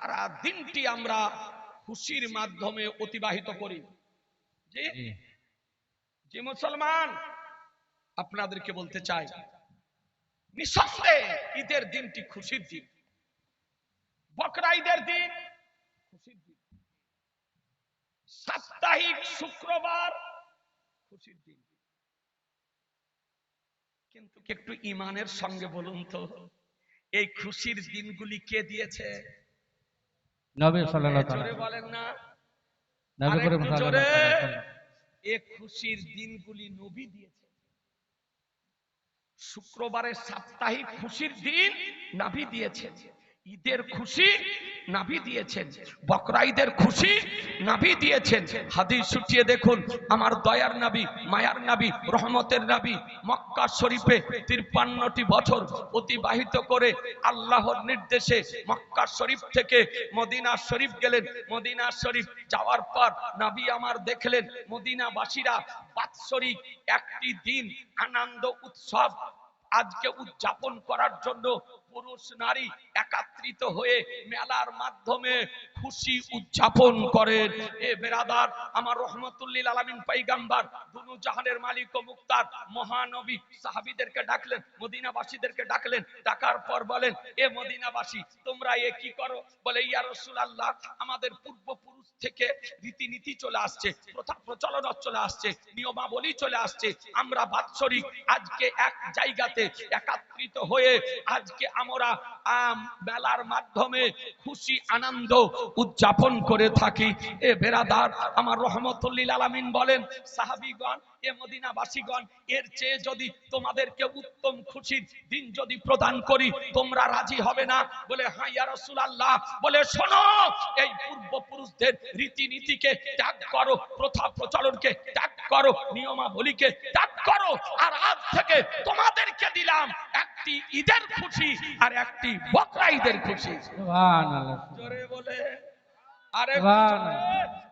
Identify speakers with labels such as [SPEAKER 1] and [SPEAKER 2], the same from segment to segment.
[SPEAKER 1] সারা দিনটি আমরা খুশির মাধ্যমে অতিবাহিত করি। যে মুসলমান আপনাদেরকে বলতে চাই নিঃসন্দেহে ঈদের দিনটি খুশির দিন। বকরা ঈদের দিন খুশির দিন। সাপ্তাহিক শুক্রবার খুশির দিন। কিন্তু একটু ইমানের সঙ্গে বলুন তো এই খুশির দিনগুলি কে দিয়েছে?
[SPEAKER 2] নবী সাল্লাল্লাহু
[SPEAKER 1] জোরে বলেন না।
[SPEAKER 2] নবী করিম সাল্লাল্লাহু
[SPEAKER 1] জোরে।
[SPEAKER 2] তাআলা
[SPEAKER 1] এ খুশির দিনগুলি নবী দিয়েছে। শুক্রবারের সাপ্তাহিক খুশির দিন নাভি দিয়েছে। ঈদের খুশি নাভি দিয়েছেন। বকরা ঈদের খুশি নাভি দিয়েছেন। হাদিস ছুটিয়ে দেখুন, আমার দয়ার নাবি, মায়ার নাবি, রহমতের নাবি, মক্কা শরীফে তিরপান্নটি বছর অতিবাহিত করে আল্লাহর নির্দেশে মক্কা শরীফ থেকে মদিনা শরীফ গেলেন। মদিনা শরীফ যাওয়ার পর নাবি আমার দেখলেন, মদিনাবাসীরা বাৎসরিক একটি দিন আনন্দ উৎসব আজকে উদযাপন করার জন্য পুরুষ নারী একাত্রিত হয়ে মেলার মাধ্যমে খুশি উদযাপন করেন এ বেরাদার, আমার রহমতুল্লিল আলামিন পাইগাম্বার দুনু জাহানের মালিক ও মুক্তার মহানবী সাহাবীদেরকে ডাকলেন, মদিনাবাসীদেরকে ডাকলেন, ডাকার পর বলেন, এ মদিনাবাসী, তোমরা এ কি করো? বলে, ইয়া রাসূলুল্লাহ, আমাদের পূর্বপুরুষ থেকে রীতিনীতি চলে আসছে, প্রথা প্রচলন চলে আসছে, নিয়মাবলী চলে আসছে। আমরা বাৎসরিক আজকে এক জায়গাতে একাত্রিত হয়ে আজকে আমরা আম, মেলার মাধ্যমে খুশি আনন্দ উদযাপন করে থাকি। এ বেরাদার আমার রহমতুল্লিল আলামিন বলেন সাহাবীগণ এ এর চেয়ে যদি তোমাদেরকে উত্তম খুশির দিন যদি প্রদান করি তোমরা রাজি হবে না। বলে বলে শোনো এই পূর্বপুরুষদের রীতিনীতিকে করো নিয়মাবলীকে ত্যাগ করো। আর আজ থেকে তোমাদেরকে দিলাম একটি ঈদের খুশি। আর একটি বকরা ঈদের খুশি জোরে বলে। আরে।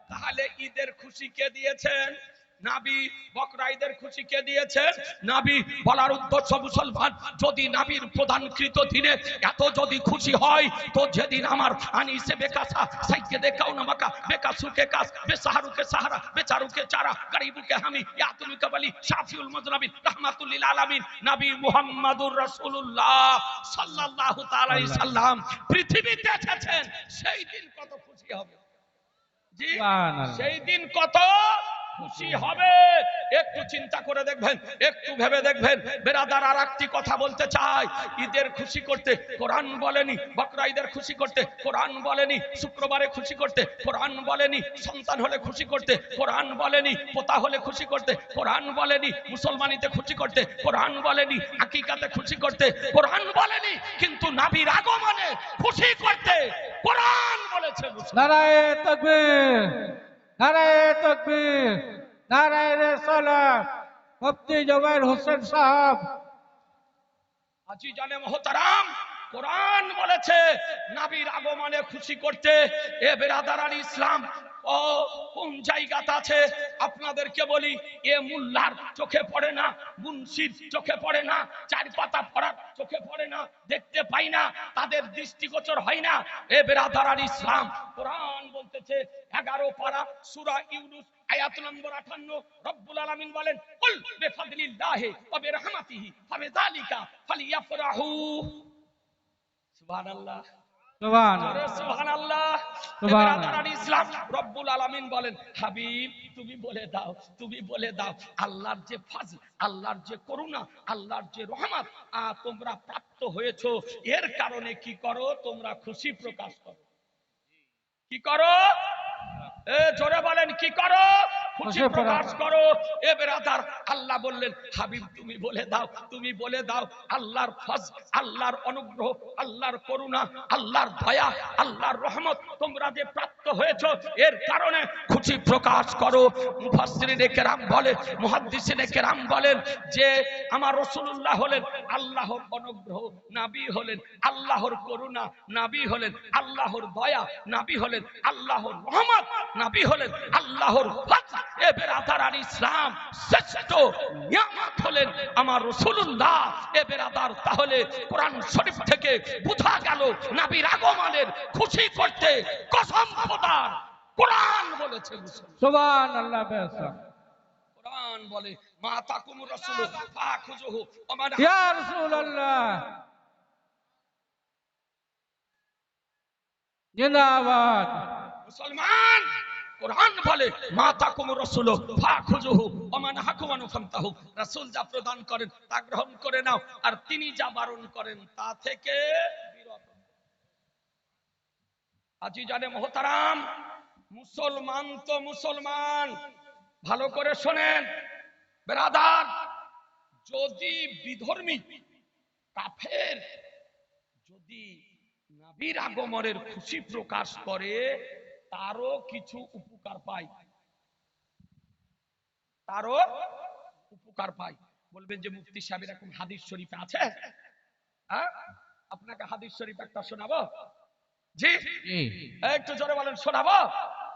[SPEAKER 1] তাহলে ঈদের খুশি কে দিয়েছেন? নাবি বকরা ঈদের খুশি কে দিয়েছেন নাবি বলার উদ্দেশ্য মুসলমান যদি নাবির প্রধানকৃত দিনে এত যদি খুশি হয় তো যেদিন আমার আনিসে বেকাসা সাইকে দেখাও না মাকা বেকাসুকে কাস বেসাহারুকে সাহারা বেচারুকে চারা গরিবুকে হামি ইয়াতুলুকে বলি শাফিউল রাহমাতুল আলামিন। নবী মুহাম্মাদুর রাসূলুল্লাহ সাল্লাল্লাহু তাআলা সাল্লাম পৃথিবীতে এসেছেন সেই দিন কত খুশি হবে। জি সেই দিন কত খুশি হবে। একটু চিন্তা করে দেখবেন, একটু ভেবে দেখবেন, বেরাদার আর একটি কথা বলতে চাই ঈদের খুশি করতে কোরআন বলেনি বকরা ঈদের খুশি করতে কোরআন বলেনি, শুক্রবারে খুশি করতে কোরআন বলেনি, সন্তান হলে খুশি করতে কোরআন বলেনি, পোতা হলে খুশি করতে কোরআন বলেনি, মুসলমানিতে খুশি করতে কোরআন বলেনি, আকিকাতে খুশি করতে কোরআন বলেনি, কিন্তু নাবির আগমনে খুশি করতে কোরআন বলেছে।
[SPEAKER 2] নারায়ে তাকবীর। নারায়ে তাকবীর, নারায়ে রিসালাত। মুফতি জুবাইর হোসেন সাহেব।
[SPEAKER 1] আজি জানে মহতারাম, কোরআন বলেছে, নাবির আগমনে খুশি করতে এ বেরাদারান ইসলাম, ও কোন জায়গাতে আছে? আপনাদেরকে বলি, এ মুল্লার চোখে পড়ে না, মুন্সির চোখে পড়ে না চার পাতা পড়ার চোখে পড়ে না, দেখতে পাই না, তাদের দৃষ্টিগোচর হয় না। এ বেরাদারান ইসলাম, কোরআন বলতেছে এগারো পারা সুরা ইউনুস আয়াত নম্বর 58 রব্বুল আলামিন বলেন কুল বিফাদলিল্লাহি ওয়া বিরহমাতিহি ফাবিযালিকা ফালিয়াফরাহু। সুবহানাল্লাহ। আল্লাহর যে আল্লাহর যে করুণা আল্লাহর যে রহমত তোমরা প্রাপ্ত হয়েছো। এর কারণে কি করো? তোমরা খুশি প্রকাশ করো। কি করো? জোরে বলেন কি করো? খুশি প্রকাশ
[SPEAKER 2] প্রকাশ।
[SPEAKER 1] করো। এ বেরাদার আল্লাহ বললেন হাবিব তুমি বলে দাও তুমি বলে দাও আল্লাহর ফজ আল্লাহর অনুগ্রহ আল্লাহর করুণা আল্লাহর দয়া আল্লাহর রহমত তোমরা যে প্রাপ্ত হয়েছো এর কারণে খুশি প্রকাশ করো। মুফাসসিরিনে কেরাম বলে মুহাদ্দিসিনে কেরাম বলেন যে আমার রাসূলুল্লাহ হলেন আল্লাহর অনুগ্রহ নাবী হলেন আল্লাহর করুণা নাবী হলেন আল্লাহর দয়া নাবী হলেন আল্লাহর রহমত নাবী হলেন আল্লাহর ফজল। এ বেরাদার আর ইসলাম শ্রেষ্ঠ নিয়ামত হলেন আমার রসুল্লাহ এ বেরাদার তাহলে কোরআন শরীফ থেকে বোঝা গেল নাবির আগমনের খুশি করতে কসম খোদার কোরআন বলেছে
[SPEAKER 2] সুবহান আল্লাহ
[SPEAKER 1] কোরআন বলে মা তাকুম রাসূল ফাখুজুহু ওয়া মান
[SPEAKER 2] ইয়া রাসূলুল্লাহ। জিন্দাবাদ।
[SPEAKER 1] মুসলমান কোরআন বলে মা তাকুম রাসূল ফাখুজুহু ওয়া মান হাকুমানু ফামতাহু রাসূল যা প্রদান করেন, তা গ্রহণ করে নাও, আর তিনি যা বারণ করেন, তা থেকে বিরত আজি জানে মহতারাম, মুসলমান তো মুসলমান। ভালো করে শোনেন, বেরাদার, যদি বিধর্মী, কাফের, যদি নবীর আগমনের খুশি প্রকাশ করে তারও কিছু উপকার পায়। তারও উপকার পায়। বলবেন যে মুফতি সাহেব এরকম হাদিস শরীফে আছে? হ্যাঁ? আপনাকে হাদিস শরীফ একটা শোনাবো? জি?
[SPEAKER 2] জি।
[SPEAKER 1] একটু জোরে বলেন শোনাবো?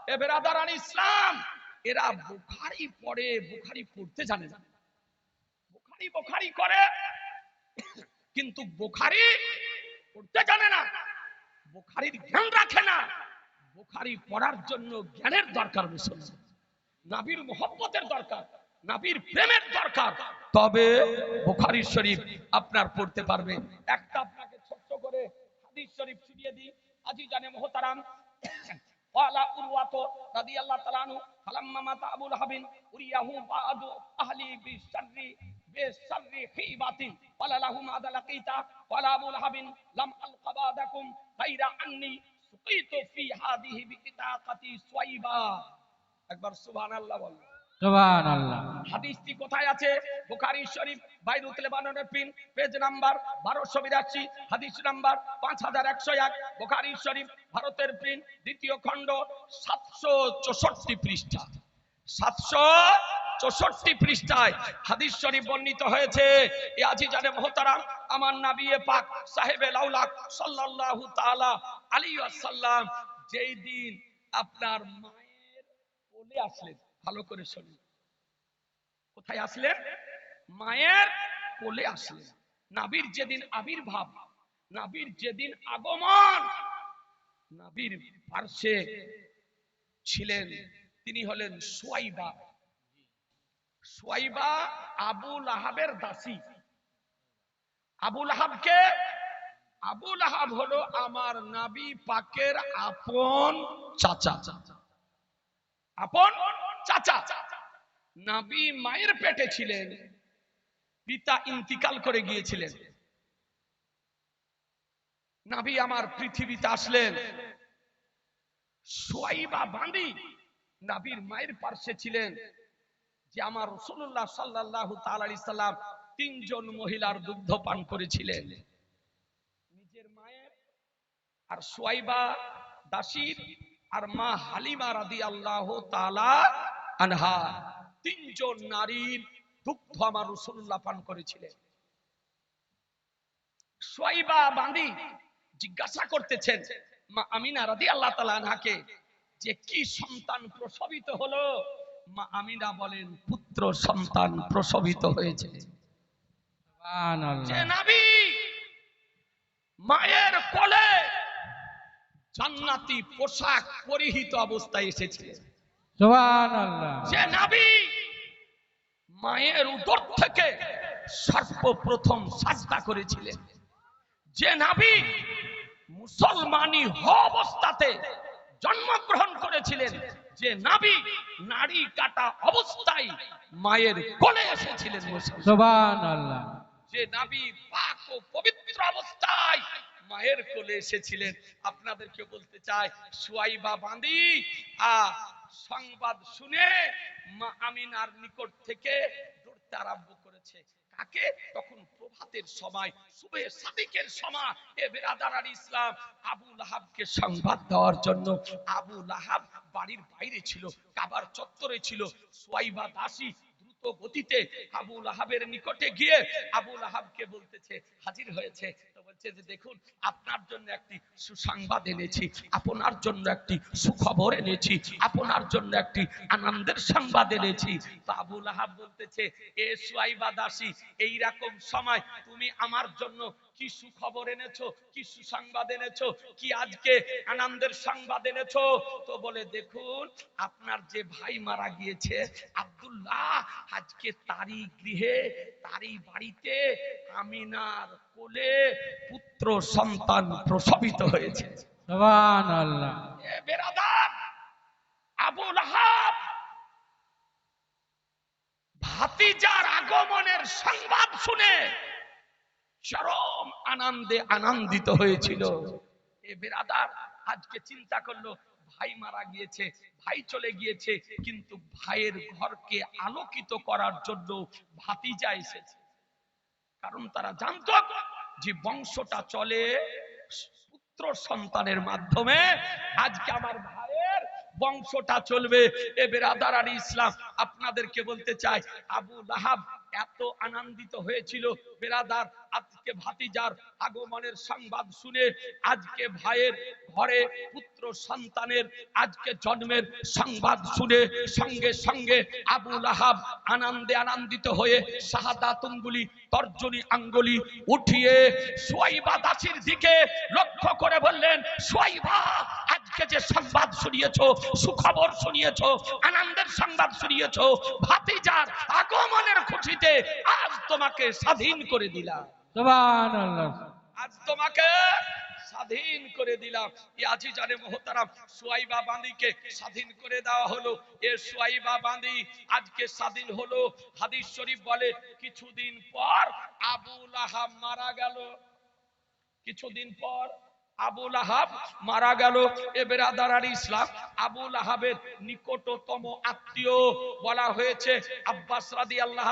[SPEAKER 1] এ বেরাদারান ইসলাম এরা বুখারি পড়ে বুখারি পড়তে জানে না। বুখারি বুখারি করে কিন্তু বুখারি পড়তে জানে না। বুখারির জ্ঞান রাখে না। বুখারি পড়ার জন্য জ্ঞানের দরকার মুসলমান। নাবির মোহব্বতের দরকার, নাবির প্রেমের দরকার। তবে বুখারি শরীফ আপনার পড়তে পারবে। একটা আপনাকে ছোট্ট করে হাদিস শরীফ শুনিয়ে দিই। আজি জানে মোহতারাম, ওয়ালা উরওয়াত রাদিয়াল্লাহু তাআলা ফালাম্মা মাতা আবু লাহাবিন, উরিয়াহু বাদু আহলি বিশাররি বিশাররি হিবাতিন ওয়ালা লাহু মাদা লাকিতা ওয়ালা আবু লাহাবিন, লাম আলকা বাদাকুম গায়রা আন্নি সুকিতু ফি হাদিহি বিইতাকাতি সুয়াইবা একবার সুবহানাল্লাহ বল।
[SPEAKER 2] সুবহান
[SPEAKER 1] হাদিসটি কোথায় আছে? বুখারী শরীফ বাইরুত লেবাননের পিন পেজ নাম্বার 1282 হাদিস নাম্বার 5101 বুখারী শরীফ ভারতের পিন দ্বিতীয় খণ্ড 764 পৃষ্ঠা। 764 পৃষ্ঠায় হাদিস শরীফ বর্ণিত হয়েছে এ আজি জানে মহতারাম আমার নবিয়ে পাক সাহেবে লাউলাক সাল্লাল্লাহু তাআলা আলাইহি ওয়াসাল্লাম যেই দিন আপনার মায়ের কোলে আসলেন, ভালো করে শুনুন। কোথায় আসলেন? মায়ের কোলে আসলেন। নাবির যেদিন আবির্ভাব, নাবির যেদিন আগমন, নাবির পার্শ্বে ছিলেন, তিনি হলেন সুয়াইবা। সুয়াইবা আবুল আহাবের দাসী। আবুল আহাবকে আবুল আহাব হলো আমার নাবি পাকের আপন চাচা। আপন চাচা। নাবি মায়ের পেটে ছিলেন, পিতা ইন্তিকাল করে গিয়েছিলেন। নাবি আমার পৃথিবীতে আসলেন। সোয়াইবা বাঁধি নাবির মায়ের পার্শ্বে ছিলেন, যে আমার রসুল্লাহ সাল্লাহ সাল্লাম তিনজন মহিলার দুগ্ধ পান করেছিলেন। আর সোয়াইবা দাসীর আর মা হালিমা রাদি আল্লাহ তালা আনহা তিনজন নারীর দুগ্ধ আমার রসুল্লাহ পান করেছিলেন। সোয়াইবা বাঁধি জিজ্ঞাসা করতেছেন মা আমিনা রাদি আল্লাহ তালা আনহাকে যে কি সন্তান প্রসবিত হলো? মা আমিনা বলেন পুত্র সন্তান প্রসবিত হয়েছে। মায়ের কোলে জান্নাতি পোশাক পরিহিত অবস্থায় এসেছিলেন যে নাবি মায়ের উদর থেকে সর্বপ্রথম সাজদা করেছিলেন। যে নাবি মুসলমানি অবস্থাতে জন্মগ্রহণ করেছিলেন যে নাবি নারী কাটা অবস্থায় মায়ের কোলে এসেছিলেন মুসলমান। যে নাবি ও পবিত্র অবস্থায় মায়ের কোলে এসেছিলেন। আপনাদেরকে বলতে চাই বাঁধি সংবাদ শুনে মা আমিনার নিকট থেকে দৌড়তে আরম্ভ করেছে। কাকে? তখন প্রভাতের সময় সুবে সাদিকের সময়, এ বেরাদার ইসলাম আবু লাহাবকে সংবাদ দেওয়ার জন্য। আবু লাহাব বাড়ির বাইরে ছিল, কাবার চত্বরে ছিল। সোয়াইবা দাসী গতিতে নিকটে গিয়ে বলতেছে, হাজির হয়েছে। দেখুন, আপনার জন্য একটি সুসংবাদ এনেছি, আপনার জন্য একটি সুখবর এনেছি, আপনার জন্য একটি আনন্দের সংবাদ এনেছি। বলতেছে, এ এইরকম সময় তুমি আমার জন্য কি সুখবর এনেছো, কি সুসংবাদ এনেছো, কি আজকে আনন্দের সংবাদ এনেছো? তো বলে, দেখুন, আপনার যে ভাই মারা গিয়েছে আজকে তারই গৃহে তারই বাড়িতে আমিনার কোলে পুত্র সন্তান প্রসবিত হয়েছে। আবুল ভাতিজার আগমনের সংবাদ শুনে চরম আনন্দে আনন্দিত হয়েছিল। এ বেরাদার আজকে চিন্তা করল ভাই মারা গিয়েছে, ভাই চলে গিয়েছে, কিন্তু ভাইয়ের ঘরকে আলোকিত করার জন্য ভাতিজা এসেছে। কারণ তারা জানতো যে বংশটা চলে পুত্র সন্তানের মাধ্যমে। আজকে আমার ভাইয়ের বংশটা চলবে। এ বেরাদার আলী ইসলাম, আপনাদেরকে বলতে চাই, আবু লাহাব এত আনন্দিত হয়েছিল। বেরাদার আজকে ভাতিজার আগমনের সংবাদ শুনে আজকে ভাইয়ের ঘরে পুত্র সন্তানের আজকে জন্মের সংবাদ শুনে সঙ্গে সঙ্গে আবু লাহাব আনন্দে আনন্দিত হয়ে শাহাদাত অঙ্গুলি তর্জনী আঙ্গুলি উঠিয়ে সোয়াইবা দাসির দিকে লক্ষ্য করে বললেন, সোয়াইবা, আজকে যে সংবাদ শুনিয়েছ, সুখবর শুনিয়েছো, আনন্দের সংবাদ শুনিয়েছো, ভাতিজার আগমনের খুশিতে আজ তোমাকে স্বাধীন করে দিলাম। আজ তোমাকে স্বাধীন করে দিলাম। ইয়াজি জানে বান্দিকে স্বাধীন করে দেওয়া হলো। এ বান্দি আজকে স্বাধীন হলো। হাদিস শরীফ বলে, কিছুদিন পর আবুল আহাব মারা গেল। কিছুদিন পর আবুল আহাব মারা গেল। এ বেরাদার ইসলাম আবুল আহাবের নিকটতম আত্মীয় বলা হয়েছে। আব্বাস রাদি আল্লাহ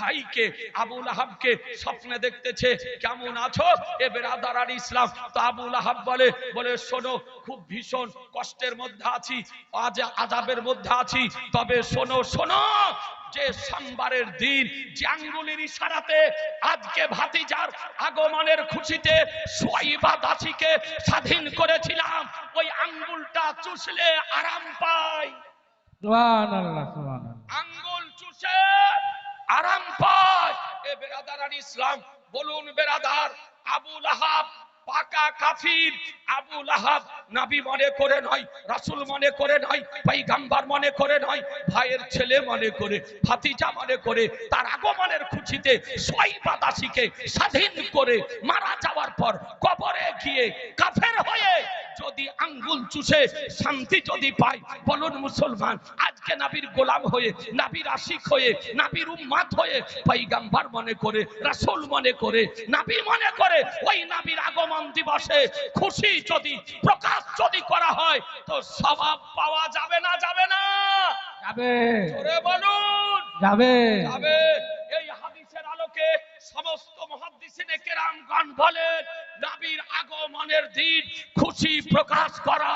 [SPEAKER 1] ভাইকে আবুল আহাবকে স্বপ্নে দেখতেছে কেমন আছো? এ বেরাদার আলী ইসলাম। তো আবুল আহাব বলে বলে শোনো খুব ভীষণ কষ্টের মধ্যে আছি আজ আজাবের মধ্যে আছি। তবে শোনো শোনো যে সোমবারের দিন যে আঙ্গুলির ইশারাতে আজকে ভাতিজার আগমনের খুশিতে সোয়াইবা দাসীকে স্বাধীন করেছিলাম। ওই আঙ্গুলটা চুষলে আরাম
[SPEAKER 2] আল্লাহ
[SPEAKER 1] আঙ্গুল চুষে আরাম পায়। এ বেরাদার ইসলাম, বলুন বেরাদার আবুল আহাব পাকা কাফির। আবুল আহাব নাবি মনে করে নয়, রাসূল মনে করে নয়, পয়গম্বর মনে করে নয়, ভাইয়ের ছেলে মনে করে, ভাতিজা মনে করে, তার আগমনের খুশিতে সোয়াইবা দাসীকে স্বাধীন করে মারা যাওয়ার পর কবরে গিয়ে কাফের হয়ে যদি আঙ্গুল চুষে শান্তি যদি পায় বলুন মুসলমান আজকে নাবির গোলাম হয়ে নাবির আশিক হয়ে নাবির উম্মাত হয়ে পৈগাম্বার মনে করে রাসূল মনে করে নাবি মনে করে ওই নাবির আগমন দিবসে খুশি যদি প্রকাশ যদি করা হয় তো স্বভাব পাওয়া যাবে না যাবে না।
[SPEAKER 2] যাবে।
[SPEAKER 1] বলুন।
[SPEAKER 2] যাবে।
[SPEAKER 1] যাবে। এই হাদিসের আলোকে সমস্ত মুহাদ্দিসিনে কেরামগণ বলেন নবীর আগমনের দিন খুশি প্রকাশ করা।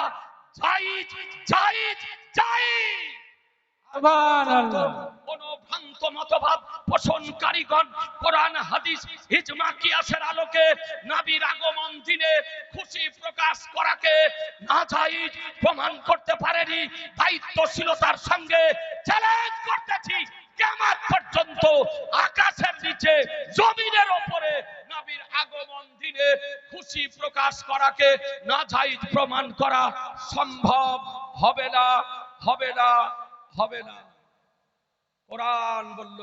[SPEAKER 1] জায়েজ জায়েজ জায়েজ ভ্রান্ত পোষণকারীগণ কোরআন হাদিস ইজমা কিয়াসের আলোকে নবীর আগমন দিনে খুশি প্রকাশ করাকে নাজায়েজ প্রমাণ করতে পারেনি দায়িত্বশীলতার সঙ্গে চ্যালেঞ্জ করতেছি। কিয়ামত পর্যন্ত আকাশের নিচে, জমিনের ওপরে নবীর আগমন দিনে খুশি প্রকাশ করাকে নাজাইজ প্রমাণ করা সম্ভব হবে না হবে না হবে না। কোরআন বলল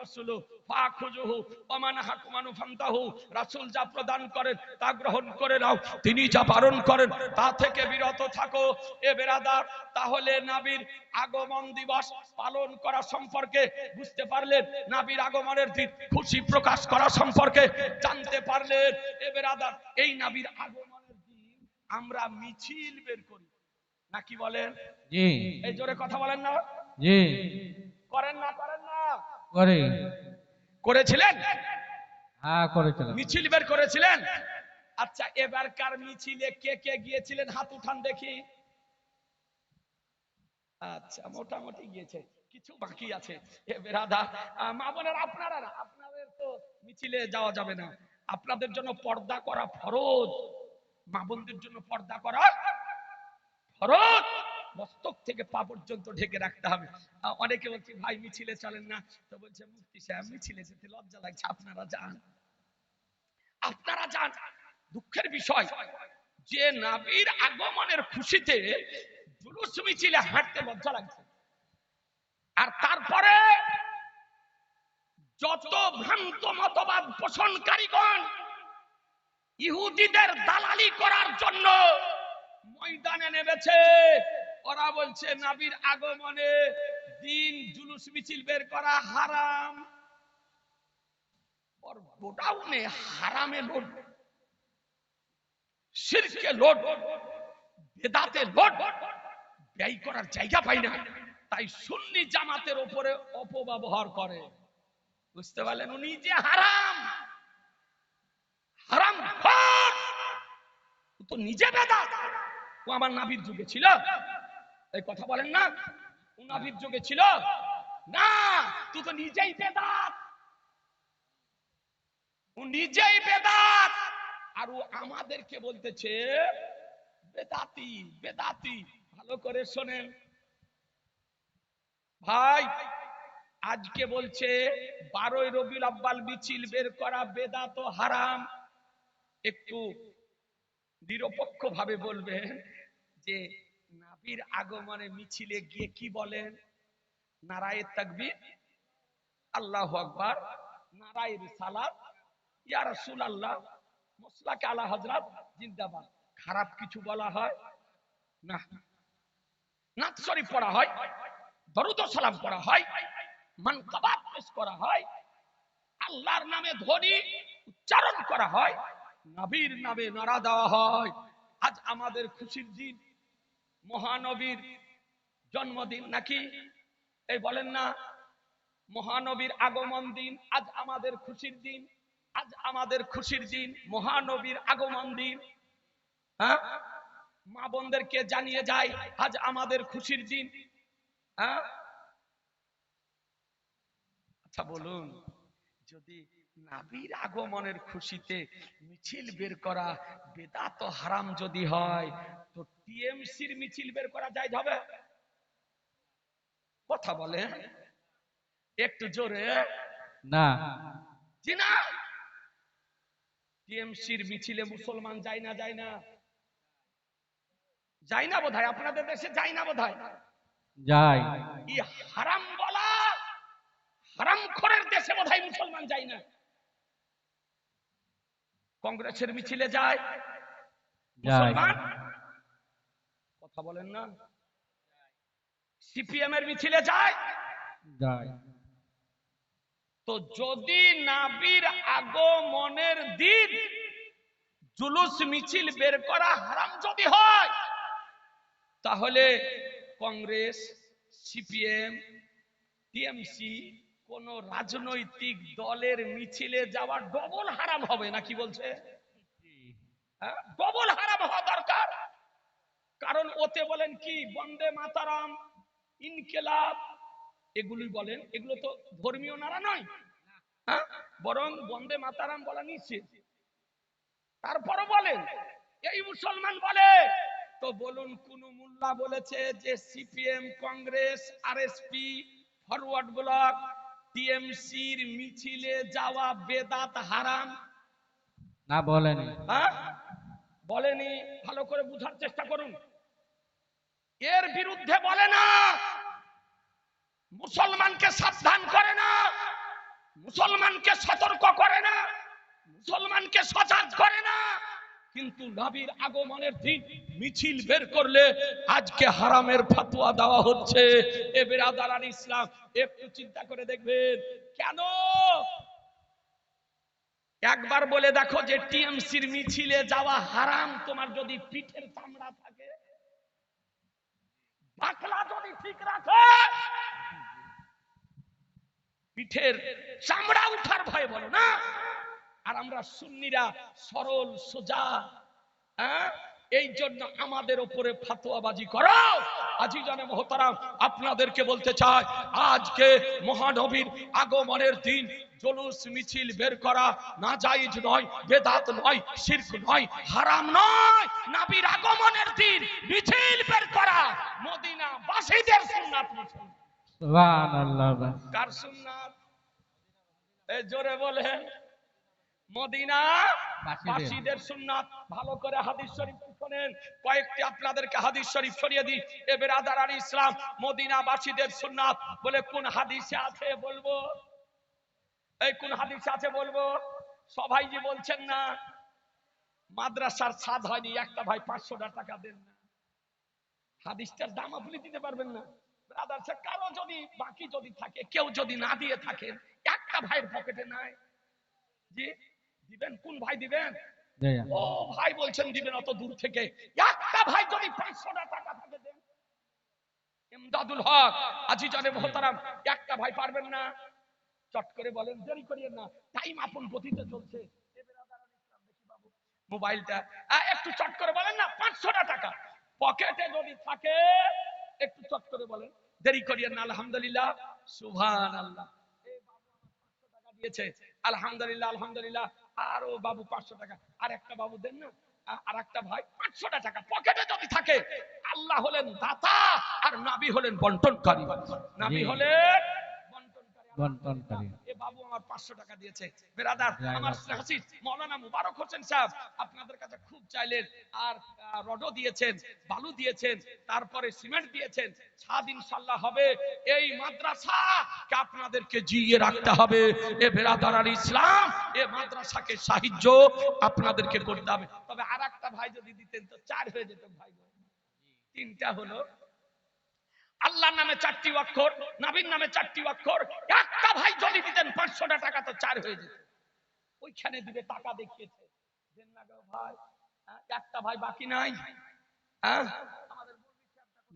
[SPEAKER 1] রাসূলু ফাখুজুহু ওয়া হাকুমানু ফান্তাহু। রাসূল যা প্রদান করেন তা গ্রহণ করে নাও তিনি যা বারণ করেন তা থেকে বিরত থাকো। এ বেরাদার তাহলে নাবির আগমন দিবস পালন করা সম্পর্কে বুঝতে পারলেন নাবির আগমনের দিন খুশি প্রকাশ করা সম্পর্কে জানতে পারলেন। এ বেরাদার এই নাবির আগমনের দিন আমরা মিছিল বের করি। নাকি বলেন? এই জোরে কথা বলেন না।
[SPEAKER 2] জি।
[SPEAKER 1] করেন না করেন না।
[SPEAKER 2] করে।
[SPEAKER 1] করেছিলেন?
[SPEAKER 2] হ্যাঁ করেছিলাম।
[SPEAKER 1] মিছিল বের করেছিলেন? আচ্ছা এবারকার মিছিলে কে কে গিয়েছিলেন? হাত উঠান দেখি। আচ্ছা মোটামুটি গিয়েছে। কিছু বাকি আছে। বেরাদা মা বোনের আপনারা আপনাদের তো মিছিলে যাওয়া যাবে না। আপনাদের জন্য পর্দা করা ফরজ। মা বোনদের জন্য পর্দা করা ফরজ। মস্তক থেকে পা পর্যন্ত ঢেকে রাখতে হবে। অনেকে বলছে, ভাই, মিছিলে চলেন না। তো বলছে, মুফতি সাহেব, মিছিলে যেতে লজ্জা লাগছে। আপনারা যান। আপনারা যান। দুঃখের বিষয়, যে নাবির আগমনের খুশিতে জুলুস মিছিলে হাঁটতে লজ্জা লাগছে। আর তারপরে যত ভ্রান্ত মতবাদ পোষণকারীগণ ইহুদিদের দালালি করার জন্য ময়দানে নেমেছে। ওরা বলছে, নাবির আগমনে দিন জুলুস মিছিল বের করা হারাম। হারামে লোড। লোড। বেদাতে লোড। ব্যয় করার জায়গা পাই না। তাই সুন্নি জামাতের উপরে অপব্যবহার করে। বুঝতে পারলেন উনি যে হারাম। হারাম তো নিজে বেদাত। ও আমার নাবির যুগে ছিল। এই কথা বলেন না। ও নাবির যুগে ছিল। না, তুই তো নিজেই বেদাত। ও নিজেই বেদাত। আর ও আমাদেরকে বলতেছে, বেদাতি বেদাতি, ভালো করে শোনেন। ভাই, আজকে বলছে, বারোই রবিউল আব্বাল মিছিল বের করা বেদাত হারাম। একটু নিরপেক্ষ ভাবে বলবেন যে নাবির আগমনে মিছিলে গিয়ে কি বলেন? নারায় তাকবীর। আল্লাহ আকবার। নারায় রিসালাত। ইয়া রাসূলুল্লাহ, মুসলাকে জিন্দাবাদ। খারাপ কিছু বলা হয়? না। শরীফ পড়া হয়। দরুদ সালাম হয়। পেশ করা হয়। আল্লাহর নামে ধ্বনি উচ্চারণ করা হয়। নবীর নামে নারা দেওয়া হয়। আজ আমাদের খুশির দিন। মহানবীর জন্মদিন নাকি? এই বলেন না, মহানবীর আগমন দিন, আজ আমাদের খুশির দিন, আজ আমাদের খুশির দিন, মহানবীর আগমন দিন। হ্যাঁ? মা বোনদেরকে জানিয়ে যায় আজ আমাদের খুশির দিন। হ্যাঁ? আচ্ছা বলুন, যদি নাবির আগমনের খুশিতে মিছিল বের করা বেদাত হারাম যদি হয়, তো টিএমসির মিছিল বের করা যায় হবে? কথা বলে একটু জোরে।
[SPEAKER 2] না।
[SPEAKER 1] জি না। টিএমসির মিছিলে মুসলমান যায় না যায় না। যায় না বোধহয়? আপনাদের দেশে যায় না বোধহয়?
[SPEAKER 2] যাই
[SPEAKER 1] ই হারাম বলা হারাম খরের দেশে বোধহয় মুসলমান যায় না। কংগ্রেসের মিছিলে যায়। মুসলমান কথা বলেন না। সিপিএম এর মিছিলে যায়। তো যদি নাবির আগমনের দিন জুলুস মিছিল বের করা হারাম যদি হয় তাহলে কংগ্রেস সিপিএম টিএমসি কোন রাজনৈতিক দলের মিছিলে যাওয়া ডবল হারাম হবে নাকি বলছে? হ্যাঁ? ডবল হারাম হওয়া দরকার। কারণ ওতে বলেন কি বন্দে মাতারাম ইনকেলাব এগুলি বলেন। এগুলো তো ধর্মীয় নারা নয়। হ্যাঁ? বরং বন্দে মাতারাম বলা নিষেধ। তারপরও বলেন এই মুসলমান বলে তো বলুন কোন মুল্লা বলেছে যে CPM Congress RSP Forward Bloc টিএমসির মিছিলে যাওয়া বেদাত হারাম?
[SPEAKER 2] না বলেনি।
[SPEAKER 1] হ্যাঁ? বলেনি। ভালো করে বুঝার চেষ্টা করুন। এর বিরুদ্ধে বলে না। মুসলমানকে সাবধান করে না। মুসলমানকে সতর্ক করে না। মুসলমানকে সজাগ করে না। কিন্তু নবীর আগমনের দিন মিছিল বের করলে আজকে হারামের ফাতুয়া দেওয়া হচ্ছে। এ বেরাদার ইসলাম, একটু চিন্তা করে দেখবেন। কেন? একবার বলে দেখো যে টিএমসির মিছিলে যাওয়া হারাম। তোমার যদি পিঠের চামড়া থাকে পিঠের চামড়া উঠার ভয় বলো না। আর আমরা সুন্নিরা সরল, সোজা হ্যাঁ? এই জন্য আমাদের উপরে ফাতোয়াবাজি করো। আজি জানে মহতারাম, আপনাদেরকে বলতে চাই, আজকে মহানবীর আগমনের দিন জলুস মিছিল বের করা না জায়েজ নয় বেদাত নয় শিরক নয় হারাম নয়। নবীর আগমনের দিন মিছিল বের করা মদিনা বাসীদের সুন্নাত
[SPEAKER 2] সুবহানাল্লাহ।
[SPEAKER 1] কার সুন্নাত? এ জোরে বলেন। মদিনা
[SPEAKER 2] বাসীদের।
[SPEAKER 1] সুন্নাত। ভালো করে হাদিস শরীফ শোনেন। কয়েকটি আপনাদেরকে হাদিস শরীফ সরিয়ে দিই। এ বেরাদার ইসলাম মদিনা বাসীদের সুন্নাত বলে কোন হাদিসে আছে বলব? এই কোন হাদিসে আছে বলব? সবাই যে বলছেন না মাদ্রাসার ছাদ হয়নি একটা ভাই পাঁচশো টাকা দেন না। হাদিসটার দাম আপনি দিতে পারবেন না। ব্রাদার কারও যদি বাকি যদি থাকে কেউ যদি না দিয়ে থাকেন একটা ভাইয়ের পকেটে নাই। জি দিবেন? কোন ভাই দিবেন? ও ভাই বলছেন দিবেন অত দূর থেকে। একটা ভাই যদি পাঁচশো টাকা থাকে দেন। ইমদাদুল হক আজি জানে মহতারাম একটা ভাই পারবেন না। চট করে বলেন দেরি করিয়েন না টাইম আপন গতিতে চলছে। মোবাইলটা একটু চট করে বলেন না পাঁচশো টাকা। পকেটে যদি থাকে একটু চট করে বলেন দেরি করিয়েন না আলহামদুলিল্লাহ সুভান আল্লাহ টাকা দিয়েছে আলহামদুলিল্লাহ আলহামদুলিল্লাহ আরও বাবু পাঁচশো টাকা। আর একটা বাবু দেন না আর একটা ভাই পাঁচশোটা টাকা পকেটে যদি থাকে আল্লাহ হলেন দাতা আর নাবি হলেন বন্টনকারী। নাবি হলেন বন্টনকারী এ বাবু আমার পাঁচশো টাকা দিয়েছে। বেরাদার আমার। হাসিস মুবারক হোসেন সাহেব আপনাদের কাছে খুব চাইলেন। আর রডও দিয়েছেন বালু দিয়েছেন তারপরে সিমেন্ট দিয়েছেন। ছাদ ইনশাল্লাহ হবে। এই মাদ্রাসা কে আপনাদেরকে জিয়ে রাখতে হবে? এ বেরাদার আর ইসলাম এ মাদ্রাসাকে সাহায্য আপনাদেরকে করতে হবে। তবে আর একটা ভাই যদি দিতেন তো চার হয়ে যেত ভাই। তিনটা হলো আল্লাহর নামে চারটি অক্ষর নাবির নামে চারটি অক্ষর। একটা ভাই যদি দিতেন পাঁচশোটা টাকা তো চার হয়ে যেত। ওইখানে দিবে টাকা দেখিয়েছে। দেন না ভাই হ্যাঁ, একটা ভাই বাকি নাই হ্যাঁ?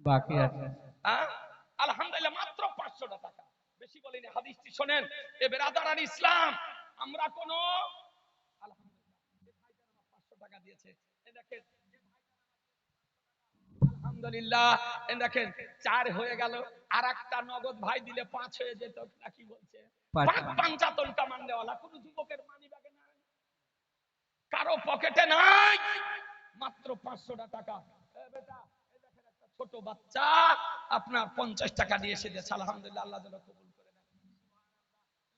[SPEAKER 2] বাকি আছে।
[SPEAKER 1] হ্যাঁ? আলহামদুলিল্লাহ মাত্র পাঁচশোটা টাকা। বেশি বলিনি হাদিসটি শোনেন। এ বেরাদার ইসলাম আমরা কোন আলহামদুলিল্লাহ এ ভাইজান আমার পাঁচশো টাকা দিয়েছে এ দেখেন এ আলহামদুলিল্লাহ। দেখেন চার হয়ে গেল। আর একটা নগদ ভাই দিলে পাঁচ হয়ে যেত বলছে?
[SPEAKER 2] পাঁচ।
[SPEAKER 1] পাঁচ পাঞ্চাতন কামান দেওয়ালা কোন যুবকের মানি ব্যাগে নাই। কারও পকেটে নাই। মাত্র পাঁচশোটা টাকা। বেটা ছোট বাচ্চা। আপনার পঞ্চাশ টাকা দিয়ে এসে দিয়েছে। আলহামদুলিল্লাহ আল্লাহ যেন কবুল করে নেন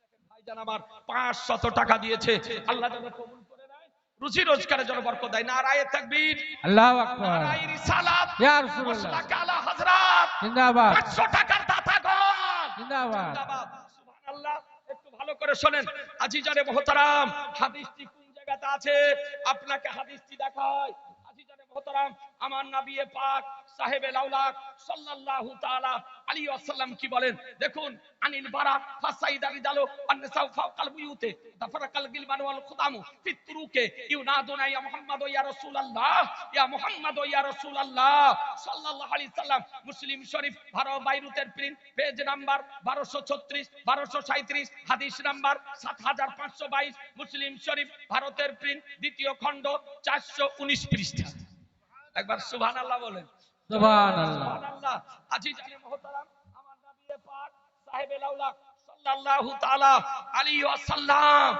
[SPEAKER 1] দেখেন ভাইজান আমার পাঁচশত টাকা দিয়েছে। আল্লাহ যেন কবুল রুজি রোজগারের জন্য বরকত দেয়। নারায়ে তাকবীর।
[SPEAKER 2] আল্লাহু আকবার।
[SPEAKER 1] নারায়ে রিসালাত।
[SPEAKER 2] ইয়া রাসূলুল্লাহ।
[SPEAKER 1] কালা হযরত।
[SPEAKER 2] জিন্দাবাদ।
[SPEAKER 1] 500 টাকার দাতাগণ
[SPEAKER 2] জিন্দাবাদ।
[SPEAKER 1] জিন্দাবাদ। সুবহানাল্লাহ। একটু ভালো করে শুনেন। আজিজানে মহতারাম হাদিসটি কোন জায়গাতে আছে? আপনাকে হাদিসটি দেখায় আজিজানে মহতারাম আমার নবী পাক মুসলিম শরীফ 12 বাইরুতের প্রিন্ট, পেজ নাম্বার 1236 1237 হাদিস নাম্বার 7522 মুসলিম শরীফ ভারতের প্রিন্ট, দ্বিতীয় খণ্ড 419 পৃষ্ঠা। একবার সুবহানাল্লাহ বলেন।
[SPEAKER 2] সুবহানাল্লাহ।
[SPEAKER 1] সুবহানাল্লাহ। মুহতারাম, আমার নবী পাক, সাহেবে লাউলাক সাল্লাল্লাহু তাআলা আলাইহি ওয়াসাল্লাম।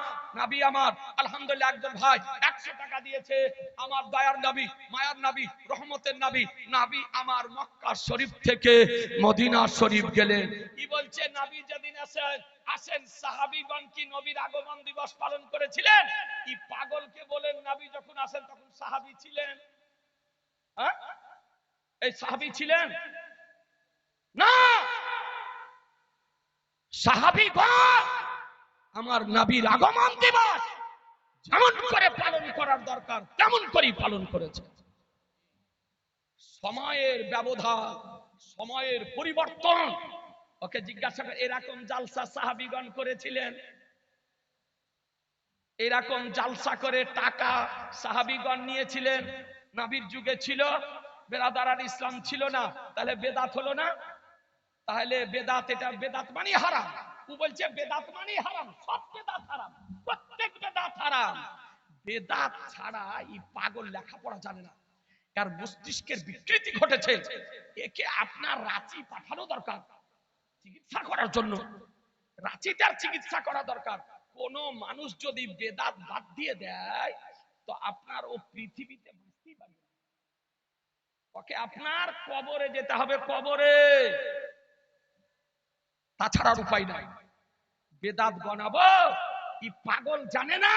[SPEAKER 1] নবী আমার, আলহামদুলিল্লাহ, একজন ভাই 100 টাকা দিয়েছে। আমার দয়ার নবী, মায়ার নবী, রহমতের নবী নবী আমার মক্কা শরীফ থেকে মদিনা শরীফ গেলেন। কি বলছে নবী যেদিন আসেন? আসেন সাহাবীগণ কি নবীর আগমন দিবস পালন করেছিলেন? কি পাগলকে বলেন নবী যখন আসেন তখন সাহাবী ছিলেন? হ্যাঁ? এই সাহাবী ছিলেন? না! সাহাবীগণ আমার নবীর আগমন দিবস যেমন করে পালন করার দরকার, তেমন করেই পালন করেছে। সময়ের ব্যবধান, সময়ের পরিবর্তন, ওকে জিজ্ঞাসা করে, এরকম জালসা সাহাবিগণ করেছিলেন? এরকম জালসা করে টাকা সাহাবিগণ নিয়েছিলেন? নাবির যুগে ছিল বেরাদার আর ইসলাম ছিল না, তাহলে বেদাত হলো না? তাহলে বেদাত এটা বেদাত মানে হারাম। ও বলছে, বেদাত মানে হারাম, সব বেদাত হারাম, প্রত্যেক বেদাত হারাম। বেদাত ছাড়া এই পাগল লেখাপড়া জানে না। তার মস্তিষ্কের বিকৃতি ঘটেছে। একে আপনার রাঁচি পাঠানো দরকার, চিকিৎসা করার জন্য। আর চিকিৎসা করা দরকার। কোন মানুষ যদি বেদাত বাদ দিয়ে দেয়, তো আপনার ও পৃথিবীতে। ওকে, আপনার কবরে যেতে হবে, কবরে। তাছাড়া উপায় নাই। বেদাত গনাবো কি পাগল জানে না?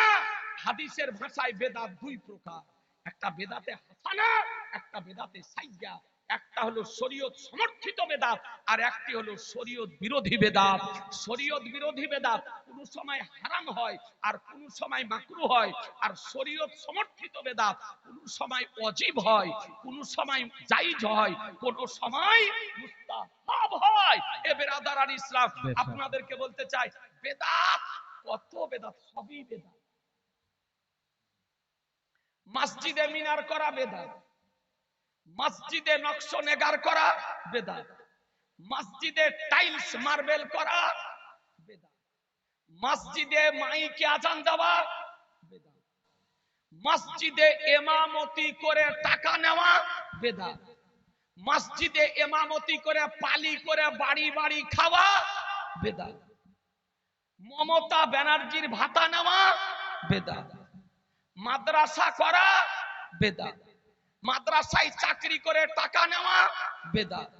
[SPEAKER 1] হাদিসের ভাষায় বেদাত দুই প্রকার। একটা বেদাতে হাসানা, একটা বেদাতে সাইয়া একটা হলো শরীয়ত সমর্থিত বেদাত আর একটি হলো শরীয়ত বিরোধী বেদাত। শরীয়ত বিরোধী বেদাত কোন সময় হারাম হয় আর কোন সময় মাকরু হয় আর শরীয়ত সমর্থিত বেদাত কোন সময় অজীব হয় কোন সময় জায়েজ হয় কোন সময় মুস্তাহাব হয়। এ বেরাদার আর ইসলাম আপনাদেরকে বলতে চাই বেদাত কত বেদাত? সবই বেদাত। মসজিদে মিনার করা বেদাত। মসজিদে নকশ নেগার করা বেদাত। মসজিদে টাইলস মার্বেল করা বেদাত। মসজিদে মাইকে আজান দেওয়া বেদাত। মসজিদে এমামতি করে টাকা নেওয়া বেদাত। মসজিদে এমামতি করে পালি করে বাড়ি বাড়ি খাওয়া বেদাত। মমতা ব্যানার্জির ভাতা নেওয়া বেদাত। মাদ্রাসা করা বেদাত। মাদ্রাসায় চাকরি করে টাকা নেওয়া বেদাত।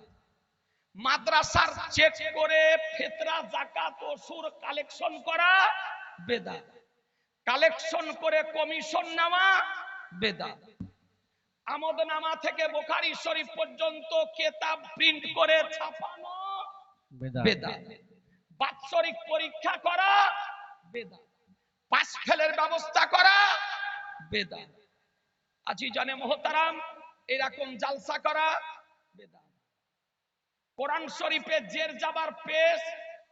[SPEAKER 1] মাদ্রাসার চেক করে ফেতরা জাকাত ওসুর কালেকশন করা বেদাত। কালেকশন করে কমিশন নেওয়া বেদাত। আমদনামা থেকে বোখারি শরীফ পর্যন্ত কেতাব প্রিন্ট করে ছাপানো
[SPEAKER 2] বেদাত।
[SPEAKER 1] বেদাত। বাৎসরিক পরীক্ষা করা বেদাত। পাস ফেলের ব্যবস্থা করা বেদাত। আজি জানে মোহতারাম, এরকম জালসা করা, বেদাত। কোরআন শরীফে জের যাবার পেশ,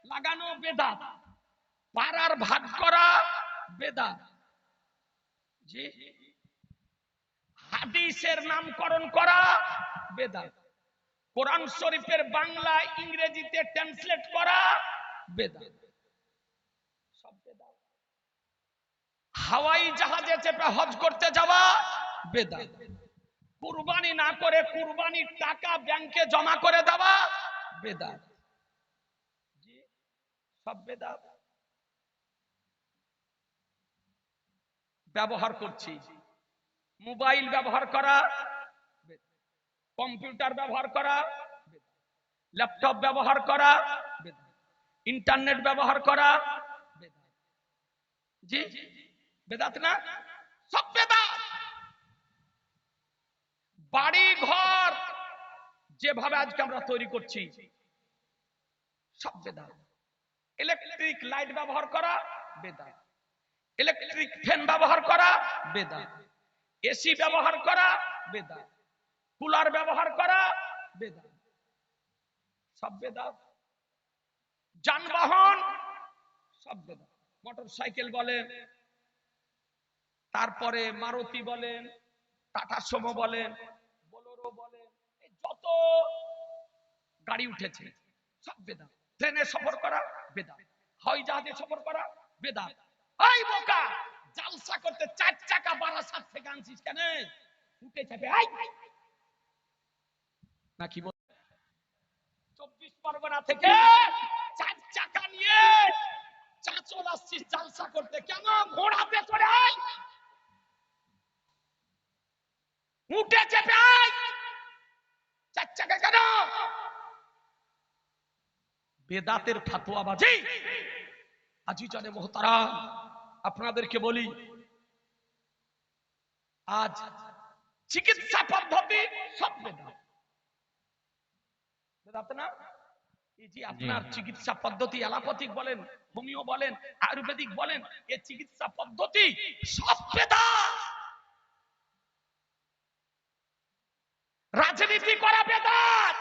[SPEAKER 1] লাগানো বেদাত। পাড়ার ভাগ করা বেদাত। জি। হাদিসের নামকরণ করা বেদাত। কোরআন শরীফের বাংলা, ইংরেজিতে ট্রান্সলেট করা বেদাত। হাওয়াই জাহাজে চেপে হজ করতে যাওয়া বেদাত কুরবানি না করে কুরবানির টাকা ব্যাংকে জমা করে দেওয়া বেদাত। সব বেদাত। ব্যবহার করছি। মোবাইল ব্যবহার করা, কম্পিউটার ব্যবহার করা, ল্যাপটপ ব্যবহার করা, ইন্টারনেট ব্যবহার করা। জি, বেদাত না? সব বেদাত। বাড়ি ঘর যেভাবে আজকে আমরা তৈরি করছি, সব বেদাত ইলেকট্রিক লাইট ব্যবহার করা বেদাত ইলেকট্রিক ফ্যান ব্যবহার করা বেদাত এসি ব্যবহার করা বেদাত কুলার ব্যবহার করা বেদাত সব বেদাত যানবাহন, সব বেদাত মোটর সাইকেল বলেন, তারপরে মারুতি বলেন, টাটা সোমো বলেন যত গাড়ি উঠেছে? সব বেদাত। ট্রেনে সফর করা বেদাত। হয় জাহাজে সফর করা বেদাত। এই বোকা! জালসা করতে চার চাকা বারাসাত থেকে আনছিস কেন? উঠে চাপে আই নাকি বল? চব্বিশ পরগনা থেকে চার চাকা নিয়ে চাঁচল আসছিস জালসা করতে। কেন? ঘোড়াতে চড়ে আয় উঠে চেপে আয় কেন? বেদাতের ফাতোয়াবাজি আজি জানে মোহতারা আপনাদেরকে বলি আজ চিকিৎসা পদ্ধতি সব বেদাত। বেদাত না? এই যে আপনার চিকিৎসা পদ্ধতি অ্যালোপ্যাথিক বলেন হোমিও বলেন আয়ুর্বেদিক বলেন এই চিকিৎসা পদ্ধতি সব বেদাত। রাজনীতি করা বেদাত।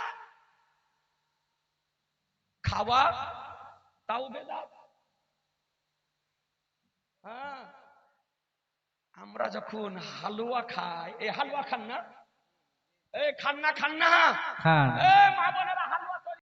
[SPEAKER 1] খাওয়া তাও বেদাত। হ্যাঁ আমরা যখন হালুয়া খাই এই হালুয়া খান না? এই খান না খান না। মা বোনেরা